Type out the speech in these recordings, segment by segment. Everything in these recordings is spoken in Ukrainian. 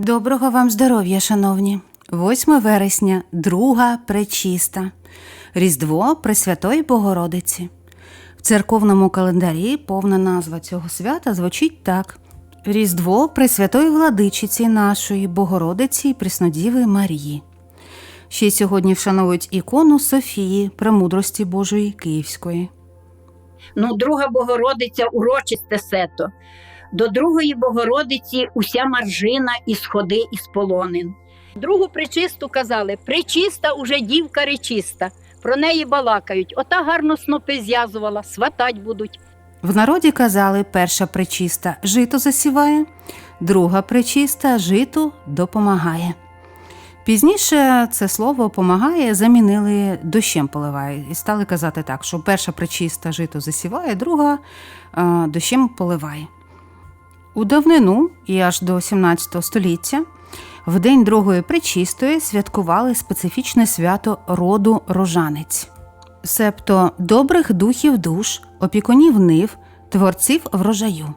Доброго вам здоров'я, шановні. 8 вересня, друга пречиста. Різдво Пресвятої Богородиці. В церковному календарі повна назва цього свята звучить так: Різдво Пресвятої владичиці нашої Богородиці і Преснодіви Марії. Ще сьогодні вшановують ікону Софії, премудрості Божої Київської. Ну, друга Богородиця урочисте сето. До другої Богородиці уся маржина і сходи із полонин. Другу причисту казали: причиста уже дівка речиста. Про неї балакають. Ота гарно снопи зв'язувала, сватать будуть. В народі казали, перша пречиста жито засіває, друга пречиста житу допомагає. Пізніше це слово помагає замінили дощем поливає і стали казати так, що перша пречиста жито засіває, друга е, дощем поливає. У давнину і аж до 17 століття в день другої пречистої святкували специфічне свято роду рожанець себто добрих духів душ, опікунів нив, творців врожаю.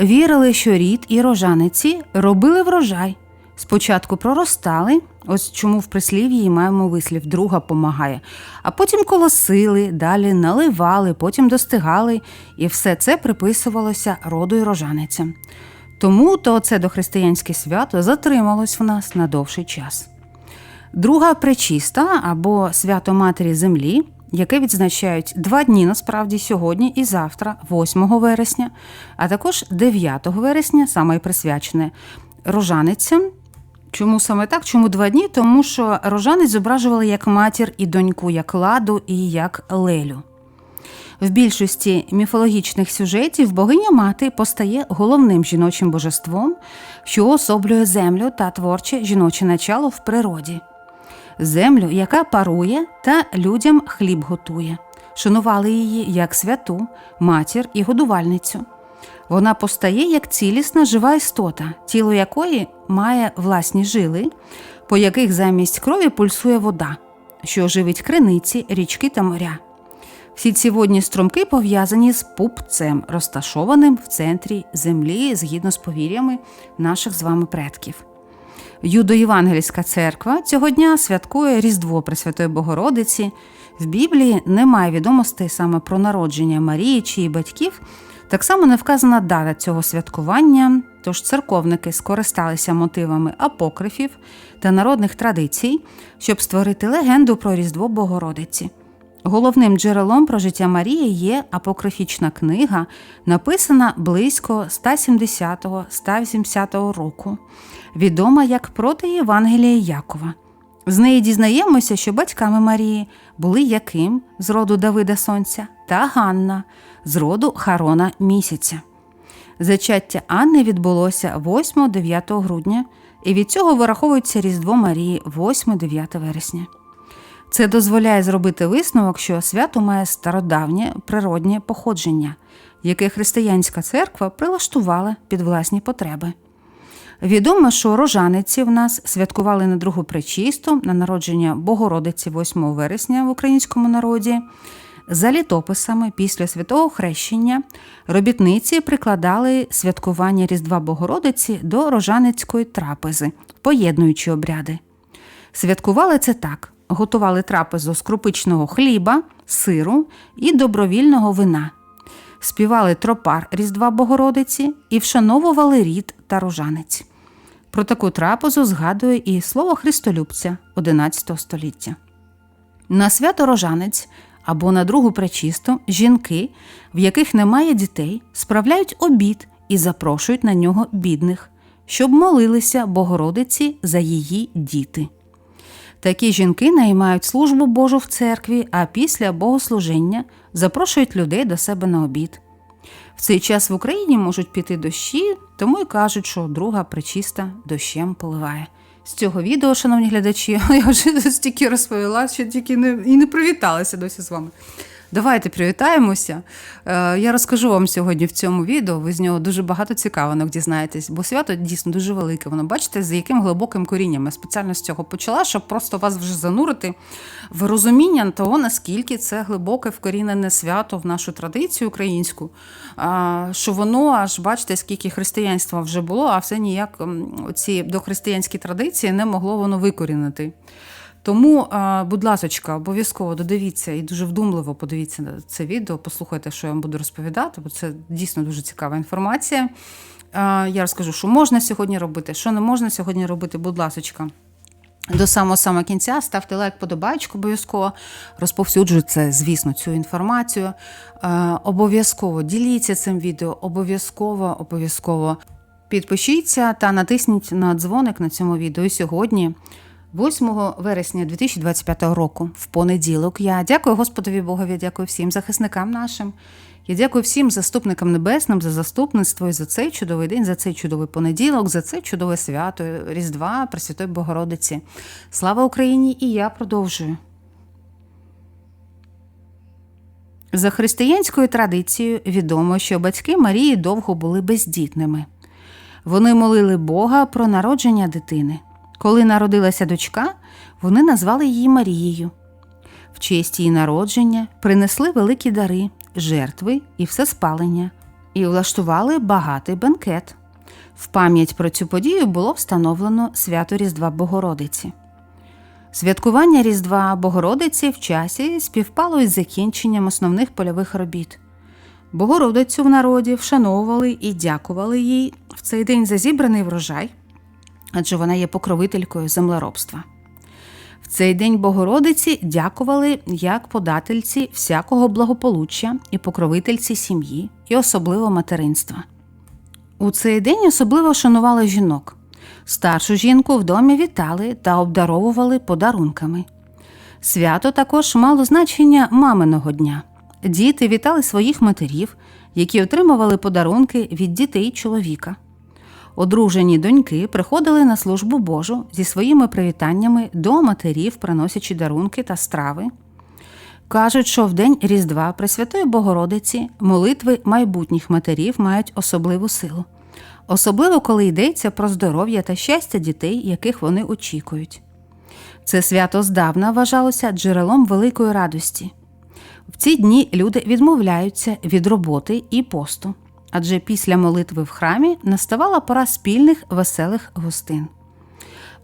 Вірили, що рід і рожаниці робили врожай. Спочатку проростали, ось чому в прислів'ї маємо вислів друга помагає, а потім колосили, далі наливали, потім достигали, і все це приписувалося роду і рожаницям. Тому то це дохристиянське свято затрималось в нас на довший час. Друга пречиста або свято Матері Землі, яке відзначають два дні насправді сьогодні і завтра, 8 вересня, а також 9 вересня, саме й присвячене рожаницям. Чому саме так? Чому два дні? Тому що рожанець зображували як матір і доньку, як ладу і як лелю. В більшості міфологічних сюжетів богиня мати постає головним жіночим божеством, що особлює землю та творче жіноче начало в природі землю, яка парує та людям хліб готує. Шанували її як святу, матір і годувальницю. Вона постає як цілісна жива істота, тіло якої має власні жили, по яких замість крові пульсує вода, що живить криниці, річки та моря. Всі ці водні струмки пов'язані з пупцем, розташованим в центрі землі згідно з повір'ями наших з вами предків. Юдоєвангельська церква цього дня святкує Різдво Пресвятої Богородиці. В Біблії немає відомостей саме про народження Марії чи її батьків. Так само не вказана дата цього святкування, тож церковники скористалися мотивами апокрифів та народних традицій, щоб створити легенду про Різдво Богородиці. Головним джерелом про життя Марії є апокрифічна книга, написана близько 170-180 року, відома як проти Євангелія Якова. З неї дізнаємося, що батьками Марії були Яким з роду Давида Сонця та Ганна з роду Харона місяця. Зачаття Анни відбулося 8-9 грудня, і від цього вираховується Різдво Марії 8-9 вересня. Це дозволяє зробити висновок, що свято має стародавнє природнє походження, яке християнська церква прилаштувала під власні потреби. Відомо, що рожаниці в нас святкували на другу причисту на народження Богородиці 8 вересня в українському народі. За літописами після святого хрещення робітниці прикладали святкування Різдва Богородиці до рожаницької трапези, поєднуючи обряди. Святкували це так: готували трапезу з крупичного хліба, сиру і добровільного вина, співали тропар Різдва Богородиці і вшановували рід та рожанець. Про таку трапезу згадує і слово Христолюбця XI століття. На свято рожанець або на другу пречисту жінки, в яких немає дітей, справляють обід і запрошують на нього бідних, щоб молилися Богородиці за її діти. Такі жінки наймають службу Божу в церкві, а після богослужіння запрошують людей до себе на обід. В цей час в Україні можуть піти дощі, тому й кажуть, що друга причиста дощем поливає. З цього відео, шановні глядачі, я вже стільки розповіла, що тільки не і не привіталася досі з вами. Давайте привітаємося. Е, Я розкажу вам сьогодні в цьому відео. Ви з нього дуже багато цікавинок дізнаєтесь, бо свято дійсно дуже велике. Воно бачите, з яким глибоким корінням. Я спеціально з цього почала, щоб просто вас вже занурити в розуміння того, наскільки це глибоке вкорінене свято в нашу традицію українську. Що воно аж бачите, скільки християнства вже було, а все ніяк ці дохристиянські традиції не могло воно викорінити. Тому, будь ласочка, обов'язково додивіться і дуже вдумливо подивіться на це відео, послухайте, що я вам буду розповідати, бо це дійсно дуже цікава інформація. Я розкажу, що можна сьогодні робити, що не можна сьогодні робити, будь ласочка. До самого кінця ставте лайк, подобайку обов'язково. Розповсюджуйте, звісно, цю інформацію. Обов'язково діліться цим відео, обов'язково, обов'язково підпишіться та натисніть на дзвоник на цьому відео. Сьогодні, 8 вересня 2025 року, в понеділок, я дякую Господові Богові, дякую всім захисникам нашим. Я дякую всім заступникам небесним за заступництво і за цей чудовий день, за цей чудовий понеділок, за це чудове свято Різдва Пресвятої Богородиці. Слава Україні! І я продовжую. За християнською традицією відомо, що батьки Марії довго були бездітними. Вони молили Бога про народження дитини. Коли народилася дочка, вони назвали її Марією. В честь її народження принесли великі дари, жертви і все спалення, і влаштували багатий бенкет. В пам'ять про цю подію було встановлено свято Різдва Богородиці. Святкування Різдва Богородиці в часі співпало із закінченням основних польових робіт. Богородицю в народі вшановували і дякували їй в цей день за зібраний врожай, адже вона є покровителькою землеробства. В цей день Богородиці дякували як подательці всякого благополуччя і покровительці сім'ї, і особливо материнства. У цей день особливо шанували жінок. Старшу жінку в домі вітали та обдаровували подарунками. Свято також мало значення маминого дня. Діти вітали своїх матерів, які отримували подарунки від дітей чоловіка. Одружені доньки приходили на службу Божу зі своїми привітаннями до матерів, приносячи дарунки та страви. Кажуть, що в день Різдва Пресвятої Богородиці молитви майбутніх матерів мають особливу силу, особливо коли йдеться про здоров'я та щастя дітей, яких вони очікують. Це свято здавна вважалося джерелом великої радості. В ці дні люди відмовляються від роботи і посту, адже після молитви в храмі наставала пора спільних веселих гостин.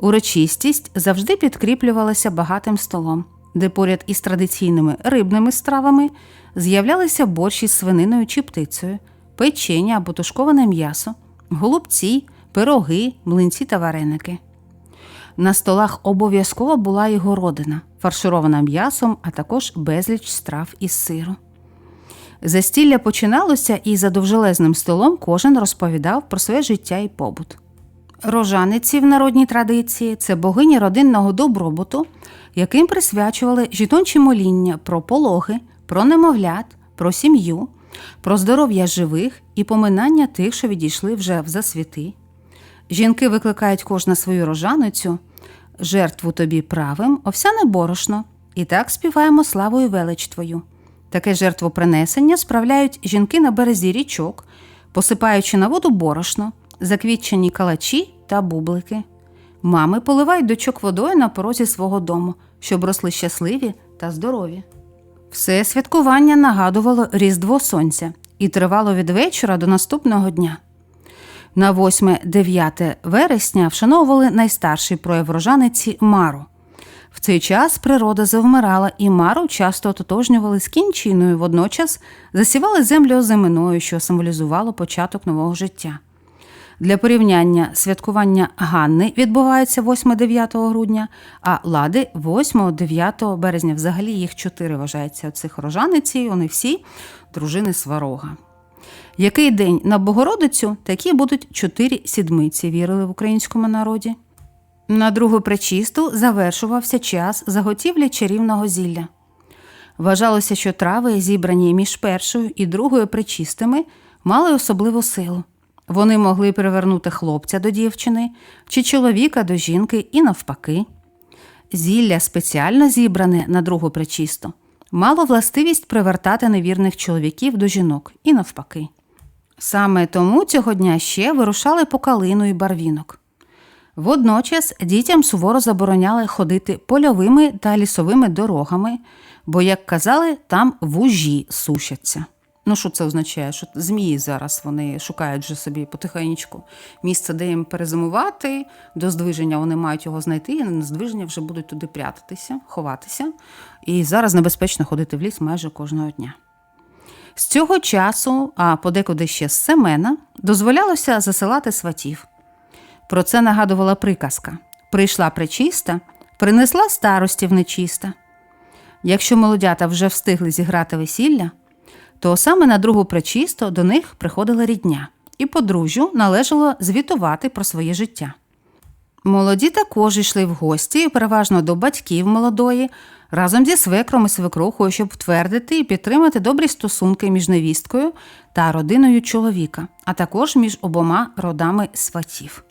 Урочистість завжди підкріплювалася багатим столом, де поряд із традиційними рибними стравами з'являлися борщ із свининою чи птицею, печення або тушковане м'ясо, голубці, пироги, млинці та вареники. На столах обов'язково була і городина, фарширована м'ясом, а також безліч страв із сиру. Застілля починалося, і за довжелезним столом кожен розповідав про своє життя і побут. Рожаниці в народній традиції це богині родинного добробуту, яким присвячували жіночі моління про пологи, про немовлят, про сім'ю, про здоров'я живих і поминання тих, що відійшли вже в засвіти. Жінки викликають кожна свою рожаницю, жертву тобі правим, овсяне борошно, і так співаємо славу і велич твою. Таке жертвопринесення справляють жінки на березі річок, посипаючи на воду борошно, заквітчені калачі та бублики. Мами поливають дочок водою на порозі свого дому, щоб росли щасливі та здорові. Все святкування нагадувало Різдво Сонця і тривало від вечора до наступного дня. На 8-9 вересня вшановували найстарший прояв рожаниці Мару. В цей час природа завмирала, і Мару часто ототожнювали з кінчиною, водночас засівали землю озиминою, що символізувало початок нового життя. Для порівняння святкування Ганни відбувається 8-9 грудня, а лади 8-9 березня. Взагалі їх чотири вважається цих рожаниці, вони всі дружини сварога. Який день на Богородицю, такі будуть чотири сідмиці, вірили в українському народі. На другу пречисту завершувався час заготівлі чарівного зілля. Вважалося, що трави, зібрані між першою і другою пречистими, мали особливу силу. Вони могли привернути хлопця до дівчини чи чоловіка до жінки і навпаки. Зілля спеціально зібране на другу пречисту мало властивість привертати невірних чоловіків до жінок і навпаки. Саме тому цього дня ще вирушали по калину і барвінок. Водночас дітям суворо забороняли ходити польовими та лісовими дорогами, бо, як казали, там вужі сушаться. Ну, що це означає? Що змії зараз вони шукають вже собі потихеньку місце, де їм перезимувати. До здвиження вони мають його знайти, і на здвиження вже будуть туди прятатися, ховатися. І зараз небезпечно ходити в ліс майже кожного дня. З цього часу, а подекуди ще з Семена, дозволялося засилати сватів. Про це нагадувала приказка: прийшла причиста, принесла старостів нечиста. Якщо молодята вже встигли зіграти весілля, то саме на другу причисто до них приходила рідня, і подружжю належало звітувати про своє життя. Молоді також йшли в гості, переважно до батьків молодої, разом зі свекром і свекрухою, щоб втвердити і підтримати добрі стосунки між невісткою та родиною чоловіка, а також між обома родами сватів.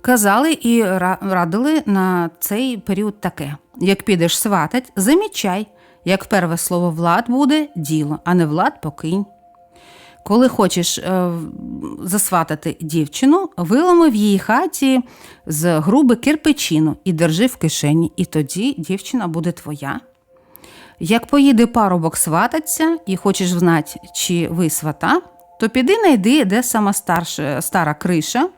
Казали і радили на цей період таке: як підеш сватать, замічай, як перве слово влад буде діло, а не влад покинь. Коли хочеш е, засватати дівчину, виломи в її хаті з груби кирпичину і держи в кишені, і тоді дівчина буде твоя. Як поїде парубок свататься і хочеш знати, чи ви свата, то піди найди, де сама старша, стара криша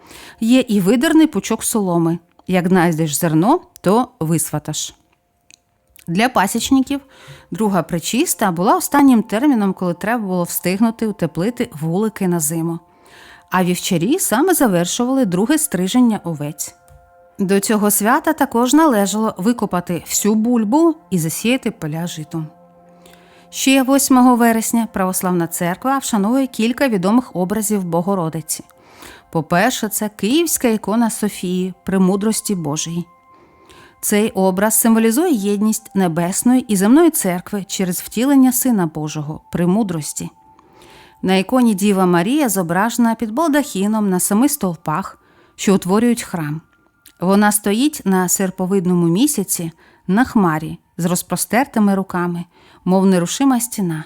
є, і видерний пучок соломи. Як знайдеш зерно, то висваташ. Для пасічників друга причиста була останнім терміном, коли треба було встигнути утеплити вулики на зиму. А вівчарі саме завершували друге стриження овець. До цього свята також належало викопати всю бульбу і засіяти поля житом. Ще 8 вересня Православна церква вшановує кілька відомих образів Богородиці. По-перше, це Київська ікона Софії, премудрості Божої. Цей образ символізує єдність Небесної і земної церкви через втілення Сина Божого, премудрості. На іконі Діва Марія зображена під балдахіном на семи стовпах, що утворюють храм. Вона стоїть на серповидному місяці на хмарі з розпростертими руками, мов нерушима стіна.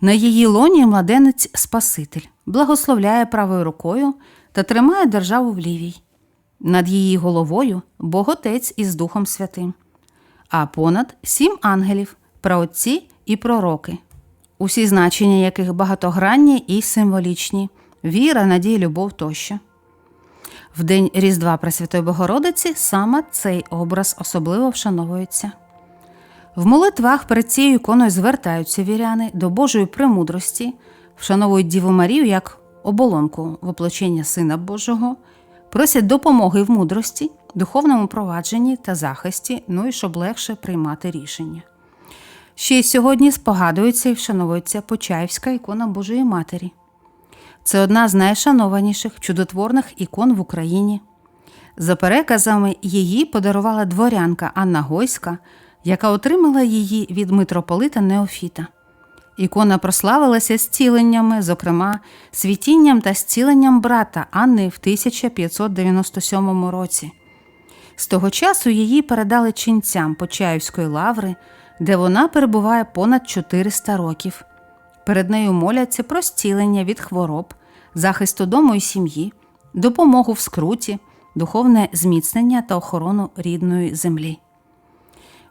На її лоні младенець Спаситель благословляє правою рукою та тримає державу в лівій. Над її головою Боготець із Духом Святим, а понад сім ангелів, праотці і пророки, усі значення яких багатогранні і символічні, віра, надія, любов тощо. В день Різдва Пресвятої Богородиці саме цей образ особливо вшановується. В молитвах перед цією іконою звертаються віряни до Божої премудрості, вшановують Діву Марію як оболонку воплочення Сина Божого, просять допомоги в мудрості, духовному провадженні та захисті, ну і щоб легше приймати рішення. Ще й сьогодні спогадується і вшановується Почаївська ікона Божої Матері. Це одна з найшанованіших чудотворних ікон в Україні. За переказами, її подарувала дворянка Анна Гойська, яка отримала її від митрополита Неофіта. Ікона прославилася зціленнями, зокрема, світінням та зціленням брата Анни в 1597 році. З того часу її передали ченцям Почаївської лаври, де вона перебуває понад 400 років. Перед нею моляться про зцілення від хвороб, захисту дому і сім'ї, допомогу в скруті, духовне зміцнення та охорону рідної землі.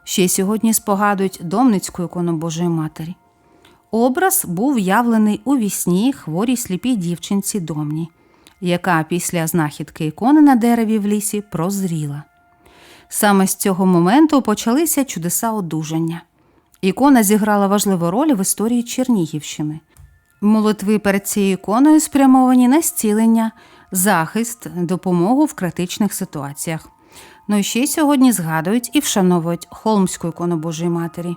Ще сьогодні спогадують домницьку ікону Божої Матері. Образ був явлений у вісні хворій сліпій дівчинці домні, яка після знахідки ікони на дереві в лісі прозріла. Саме з цього моменту почалися чудеса одужання. Ікона зіграла важливу роль в історії Чернігівщини. Молитви перед цією іконою спрямовані на зцілення, захист, допомогу в критичних ситуаціях. Ну і ще й сьогодні згадують і вшановують Холмську ікону Божої Матері.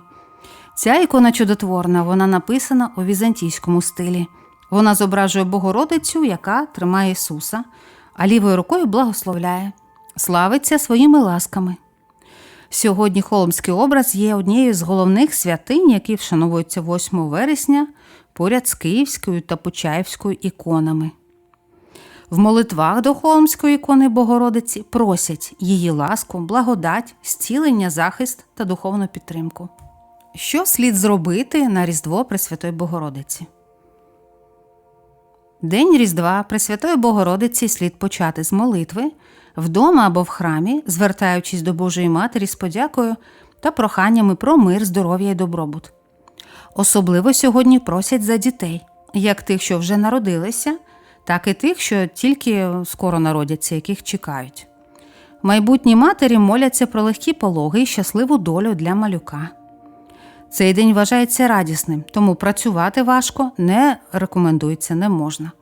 Ця ікона чудотворна, вона написана у візантійському стилі. Вона зображує Богородицю, яка тримає Ісуса, а лівою рукою благословляє, славиться своїми ласками. Сьогодні холмський образ є однією з головних святинь, які вшановуються 8 вересня поряд з Київською та Почаївською іконами. В молитвах до Холмської ікони Богородиці просять її ласку, благодать, зцілення, захист та духовну підтримку. Що слід зробити на Різдво Пресвятої Богородиці? День Різдва Пресвятої Богородиці слід почати з молитви вдома або в храмі, звертаючись до Божої Матері з подякою та проханнями про мир, здоров'я і добробут. Особливо сьогодні просять за дітей, як тих, що вже народилися, так і тих, що тільки скоро народяться, яких чекають. Майбутні матері моляться про легкі пологи і щасливу долю для малюка. Цей день вважається радісним, тому працювати важко не рекомендується, не можна.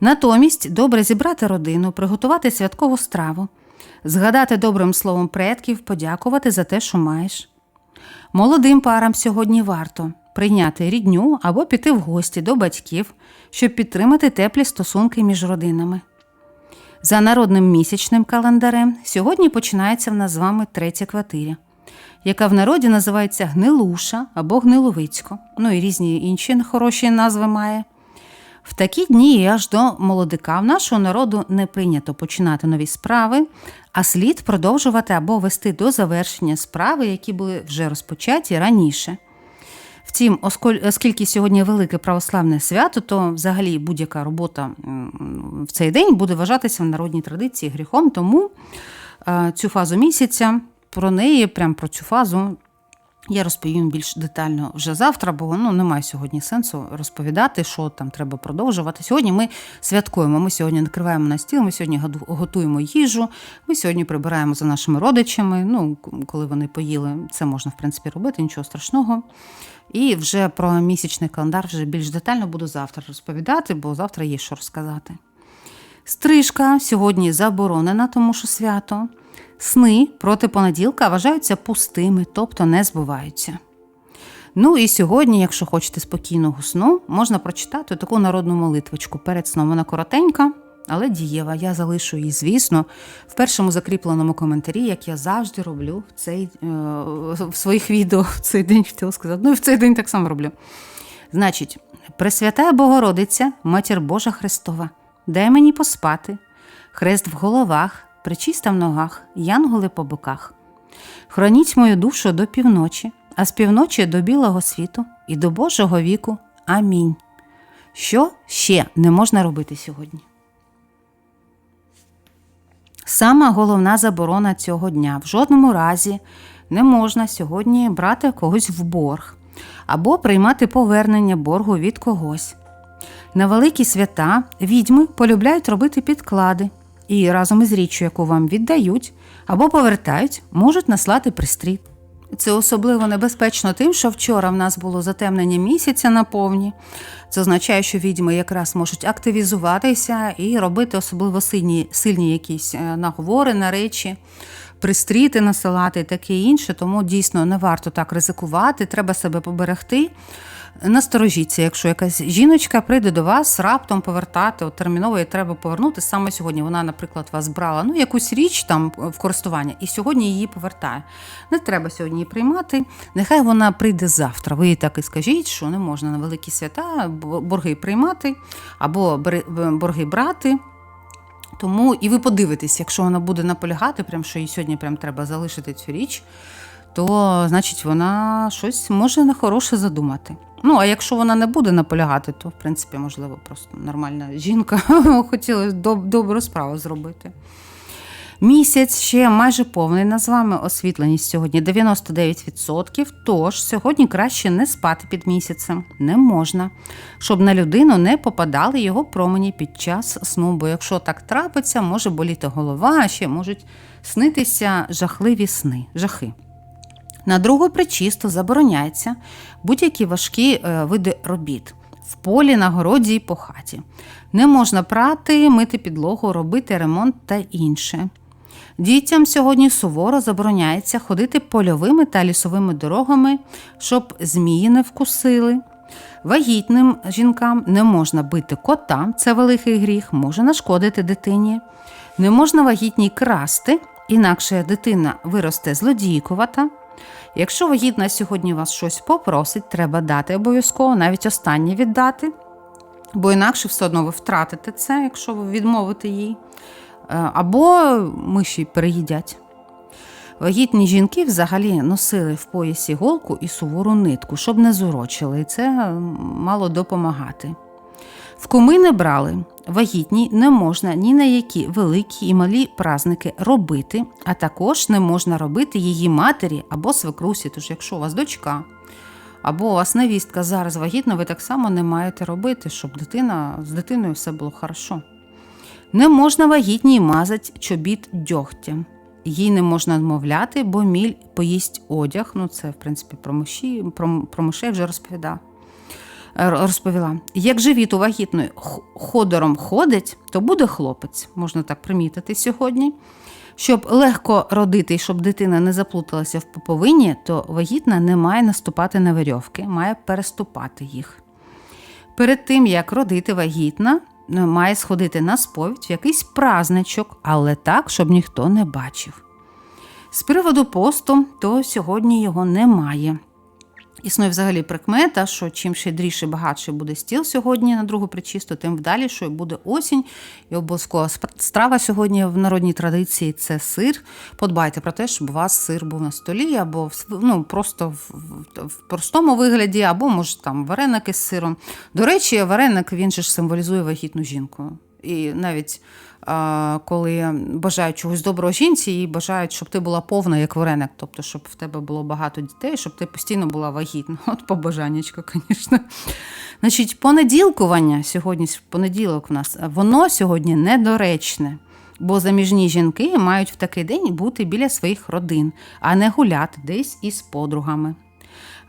Натомість добре зібрати родину, приготувати святкову страву, згадати добрим словом предків, подякувати за те, що маєш. Молодим парам сьогодні варто прийняти рідню або піти в гості до батьків, щоб підтримати теплі стосунки між родинами. За народним місячним календарем сьогодні починається в нас з вами третя квартиря, яка в народі називається Гнилуша або Гниловицько, ну і різні інші хороші назви має. В такі дні і аж до молодика в нашого народу не прийнято починати нові справи, а слід продовжувати або вести до завершення справи, які були вже розпочаті раніше. Втім, оскільки сьогодні велике православне свято, то взагалі будь-яка робота в цей день буде вважатися в народній традиції гріхом, тому е, цю фазу місяця про неї, прямо про цю фазу, я розповім більш детально вже завтра, бо ну, немає сьогодні сенсу розповідати, що там треба продовжувати. Сьогодні ми святкуємо. Ми сьогодні накриваємо на стіл, ми сьогодні готуємо їжу, ми сьогодні прибираємо за нашими родичами. Ну, коли вони поїли, це можна в принципі робити, нічого страшного. І вже про місячний календар вже більш детально буду завтра розповідати, бо завтра є що розказати. Стрижка сьогодні заборонена, тому що свято. Сни проти понеділка вважаються пустими, тобто не збуваються. Ну і сьогодні, якщо хочете спокійного сну, можна прочитати таку народну молитвочку перед сном. Вона коротенька, але дієва. Я залишу її, звісно, в першому закріпленому коментарі, як я завжди роблю в цей, е, в своїх відео в цей день, хотіла сказати. Ну і в цей день так само роблю. Значить, Пресвятая Богородиця, Матір Божа Христова, дай мені поспати, хрест в головах, причиста в ногах, янголи по боках. Хроніть мою душу до півночі, а з півночі до білого світу і до Божого віку. Амінь. Що ще не можна робити сьогодні? Сама головна заборона цього дня. В жодному разі не можна сьогодні брати когось в борг або приймати повернення боргу від когось. На великі свята відьми полюбляють робити підклади і разом із річчю, яку вам віддають або повертають, можуть наслати пристрій. Це особливо небезпечно тим, що вчора в нас було затемнення місяця на повні. Це означає, що відьми якраз можуть активізуватися і робити особливо сильні, сильні якісь е, наговори на речі, пристріти насилати і таке інше. Тому дійсно не варто так ризикувати, треба себе поберегти. Насторожіться, якщо якась жіночка прийде до вас раптом повертати, от терміново їй треба повернути саме сьогодні. Вона, наприклад, вас брала ну якусь річ там в користування, і сьогодні її повертає. Не треба сьогодні її приймати. Нехай вона прийде завтра. Ви їй так і скажіть, що не можна на великі свята борги приймати або борги брати. Тому і ви подивитесь, якщо вона буде наполягати, прям що їй сьогодні прям треба залишити цю річ, то значить вона щось може нехороше задумати. Ну, а якщо вона не буде наполягати, то в принципі, можливо, просто нормальна жінка хотіла доб- добру справу зробити. Місяць ще майже повний над з вами освітленість сьогодні 99%. Тож сьогодні краще не спати під місяцем. Не можна, щоб на людину не попадали його промені під час сну. Бо якщо так трапиться, може боліти голова, а ще можуть снитися жахливі сни, жахи. На другу причисто забороняється будь-які важкі е, види робіт в полі, на городі і по хаті. Не можна прати, мити підлогу, робити ремонт та інше. Дітям сьогодні суворо забороняється ходити польовими та лісовими дорогами, щоб змії не вкусили. Вагітним жінкам не можна бити кота, це великий гріх, може нашкодити дитині. Не можна вагітній красти, інакше дитина виросте злодійкувата. Якщо вагітна сьогодні вас щось попросить, треба дати обов'язково, навіть останнє віддати, бо інакше все одно ви втратите це, якщо ви відмовите їй. Е, Або миші переїдять. Вагітні жінки взагалі носили в поясі голку і сувору нитку, щоб не зурочили, і це мало допомагати. В куми не брали. Вагітній не можна ні на які великі і малі праздники робити, а також не можна робити її матері або свекрусі. Тож, якщо у вас дочка або у вас невістка зараз вагітна, ви так само не маєте робити, щоб дитина з дитиною все було хорошо. Не можна вагітній мазати чобіт дьогтям. Їй не можна відмовляти, бо міль поїсть одяг. Ну, це, в принципі, про, миші, про, про мишей вже розповідав. Розповіла. Як живіт у вагітної ходором ходить, то буде хлопець, можна так примітити сьогодні. Щоб легко родити і щоб дитина не заплуталася в поповині, то вагітна не має наступати на верьовки, має переступати їх. Перед тим, як родити вагітна, має сходити на сповідь в якийсь празничок, але так, щоб ніхто не бачив. З приводу посту, то сьогодні його немає. Існує взагалі прикмета, що чим щедріше багатший буде стіл сьогодні на другу причисту, тим вдалішою буде осінь. І обов'язкова страва сьогодні в народній традиції це сир. Подбайте про те, щоб у вас сир був на столі, або ну, просто в, в простому вигляді, або може там вареники з сиром. До речі, вареник він же ж символізує вагітну жінку. І навіть коли бажають чогось доброго жінці, їй бажають, щоб ти була повна, як вареник, тобто, щоб в тебе було багато дітей, щоб ти постійно була вагітна. От побажаннячко, звісно. Значить, понеділкування, сьогодні понеділок в нас, воно сьогодні недоречне. Бо заміжні жінки мають в такий день бути біля своїх родин, а не гуляти десь із подругами.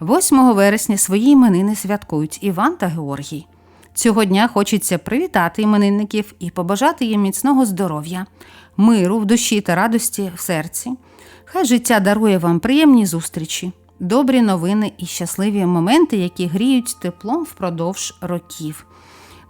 8 вересня свої іменини святкують Іван та Георгій. Цього дня хочеться привітати іменинників і побажати їм міцного здоров'я, миру в душі та радості в серці. Хай життя дарує вам приємні зустрічі, добрі новини і щасливі моменти, які гріють теплом впродовж років.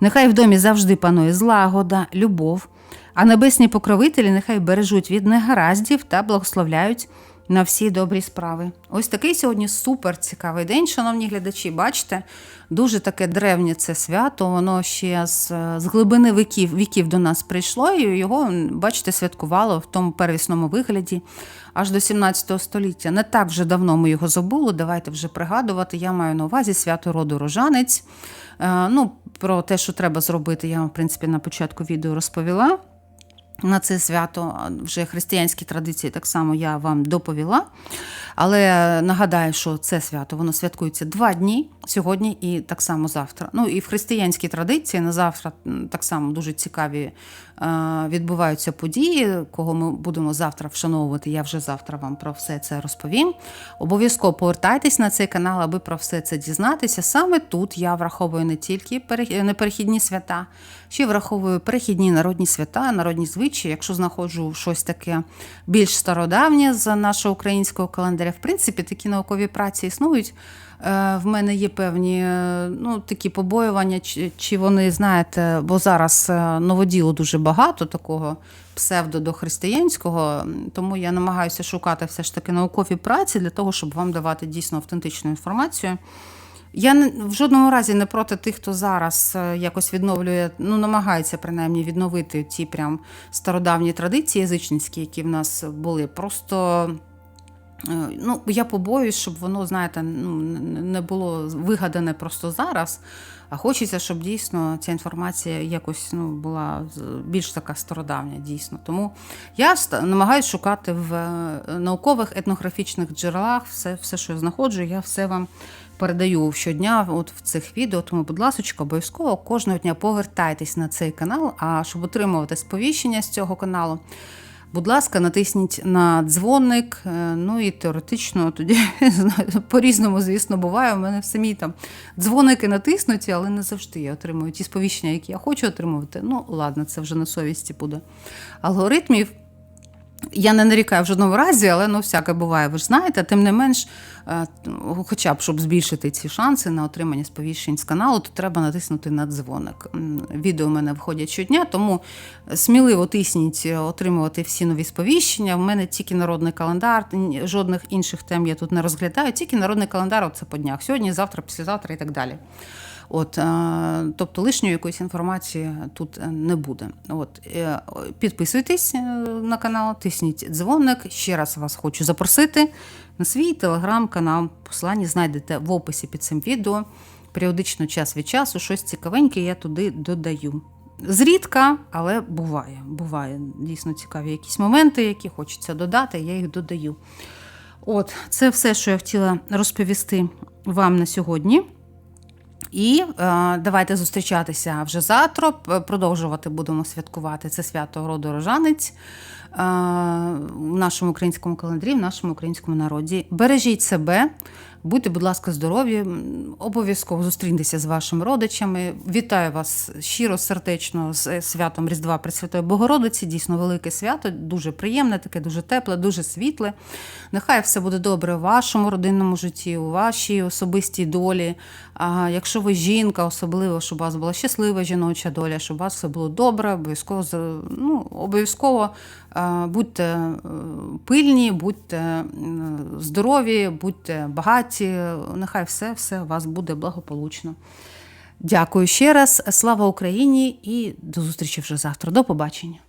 Нехай в домі завжди панує злагода, любов, а небесні покровителі нехай бережуть від негараздів та благословляють на всі добрі справи. Ось такий сьогодні супер цікавий день, шановні глядачі. Бачите, дуже таке древнє це свято. Воно ще з, з глибини віків, віків до нас прийшло, і його, бачите, святкувало в тому первісному вигляді аж до 17 століття. Не так вже давно ми його забули. Давайте вже пригадувати. Я маю на увазі свято роду рожанець. Е, Ну, про те, що треба зробити, я вам, в принципі, на початку відео розповіла. На це свято вже християнські традиції так само я вам доповіла. Але нагадаю, що це свято воно святкується два дні сьогодні і так само завтра. Ну і в християнській традиції на завтра так само дуже цікаві е, відбуваються події, кого ми будемо завтра вшановувати. Я вже завтра вам про все це розповім. Обов'язково повертайтесь на цей канал, аби про все це дізнатися. Саме тут я враховую не тільки перех- неперехідні свята, ще враховую перехідні народні свята, народні звичаї. Якщо знаходжу щось таке більш стародавнє з нашого українського календаря, в принципі, такі наукові праці існують. Е, В мене є певні е, ну, такі побоювання, чи, чи вони, знаєте, бо зараз е, новоділу дуже багато такого псевдо до християнського, тому я намагаюся шукати все ж таки наукові праці для того, щоб вам давати дійсно автентичну інформацію. Я в жодному разі не проти тих, хто зараз якось відновлює, ну намагається принаймні відновити ті прям стародавні традиції язичницькі, які в нас були. Просто ну, я побоююсь, щоб воно, знаєте, ну, не- не було вигадане просто зараз. А хочеться, щоб дійсно ця інформація якось ну, була більш така стародавня, дійсно. Тому я намагаюся шукати в е, наукових етнографічних джерелах все, все, що я знаходжу, я все вам передаю щодня от в цих відео. Тому, будь ласка, обов'язково кожного дня повертайтесь на цей канал. А щоб отримувати сповіщення з цього каналу, будь ласка, натисніть на дзвоник. е, Ну і теоретично тоді по-різному, звісно, буває. У мене в самій там дзвоники натиснуті, але не завжди я отримую ті сповіщення, які я хочу отримувати. Ну, ладно, це вже на совісті буде. Алгоритмів. Я не нарікаю в жодному разі, але ну всяке буває, ви ж знаєте. Тим не менш, е, хоча б щоб збільшити ці шанси на отримання сповіщень з каналу, то треба натиснути на дзвоник. Відео в мене виходять щодня, тому сміливо тисніть е, отримувати всі нові сповіщення. В мене тільки народний календар, жодних інших тем я тут не розглядаю, тільки народний календар, це по днях. Сьогодні, завтра, післязавтра і так далі. От, е, тобто лишньої якоїсь інформації тут е, не буде. От, е, підписуйтесь на канал, тисніть дзвоник. Ще раз вас хочу запросити на свій телеграм-канал. Послання знайдете в описі під цим відео. Періодично час від часу щось цікавеньке я туди додаю. Зрідка, але буває. Буває дійсно цікаві якісь моменти, які хочеться додати, я їх додаю. От, це все, що я хотіла розповісти вам на сьогодні. І е, давайте зустрічатися вже завтра. Продовжувати будемо святкувати це свято роду рожанець е, в нашому українському календарі, в нашому українському народі. Бережіть себе, будьте, будь ласка, здорові. Обов'язково зустріньтеся з вашими родичами. Вітаю вас щиро, сердечно з святом Різдва Пресвятої Богородиці. Дійсно велике свято, дуже приємне, таке дуже тепле, дуже світле. Нехай все буде добре у вашому родинному житті, у вашій особистій долі. А якщо ви жінка, особливо, щоб у вас була щаслива жіноча доля, щоб у вас все було добре, обов'язково ну, обов'язково е, будьте е, пильні, будьте е, здорові, будьте багаті. Нехай все, все у вас буде благополучно. Дякую ще раз. Слава Україні і до зустрічі вже завтра. До побачення.